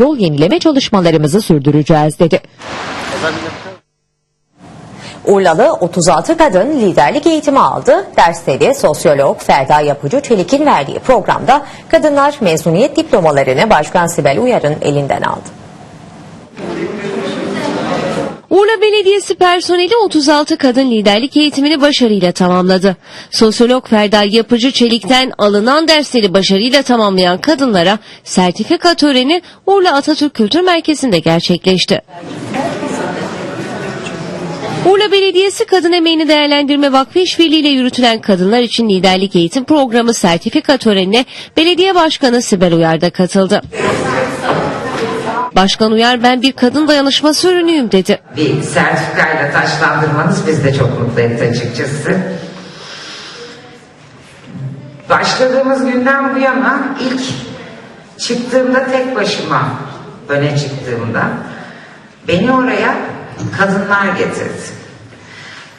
yol yenileme çalışmalarımızı sürdüreceğiz dedi. Urlalı 36 kadın liderlik eğitimi aldı. Dersleri sosyolog Ferda Yapıcı Çelik'in verdiği programda kadınlar mezuniyet diplomalarını Başkan Sibel Uyar'ın elinden aldı. Urla Belediyesi personeli 36 kadın liderlik eğitimini başarıyla tamamladı. Sosyolog Ferda Yapıcı Çelik'ten alınan dersleri başarıyla tamamlayan kadınlara sertifika töreni Urla Atatürk Kültür Merkezi'nde gerçekleşti. Urla Belediyesi Kadın Emeğini Değerlendirme Vakfı İşbirliği ile yürütülen kadınlar için liderlik eğitim programı sertifika törenine Belediye Başkanı Sibel Uyar da katıldı. Başkan Uyar ben bir kadın dayanışması ürünüyüm dedi. bir sertifikayla taşlandırmanız bizi de çok mutlu etti açıkçası. Başladığımız günden bu yana ilk çıktığımda tek başıma öne çıktığımda beni oraya kadınlar getirdi.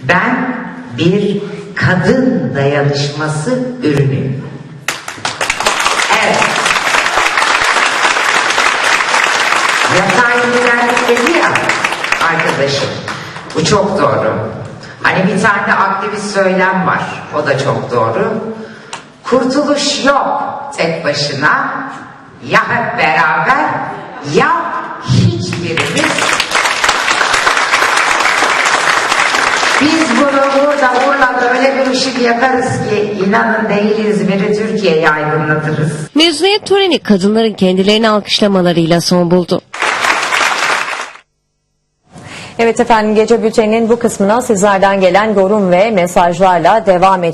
Ben bir kadın dayanışması ürünüyüm. Yatay liderlik dedi ya arkadaşım. Bu çok doğru. Hani bir tane aktivist söylem var. O da çok doğru. Kurtuluş yok tek başına. Ya hep beraber ya hiçbirimiz. Biz bunu burada Urla'da öyle bir ışık yakarız ki inanın değil İzmir'i Türkiye'ye aydınlatırız. Mezuniyet töreni kadınların kendilerini alkışlamalarıyla son buldu. Evet efendim gece bülteninin bu kısmına sizlerden gelen yorum ve mesajlarla devam edelim.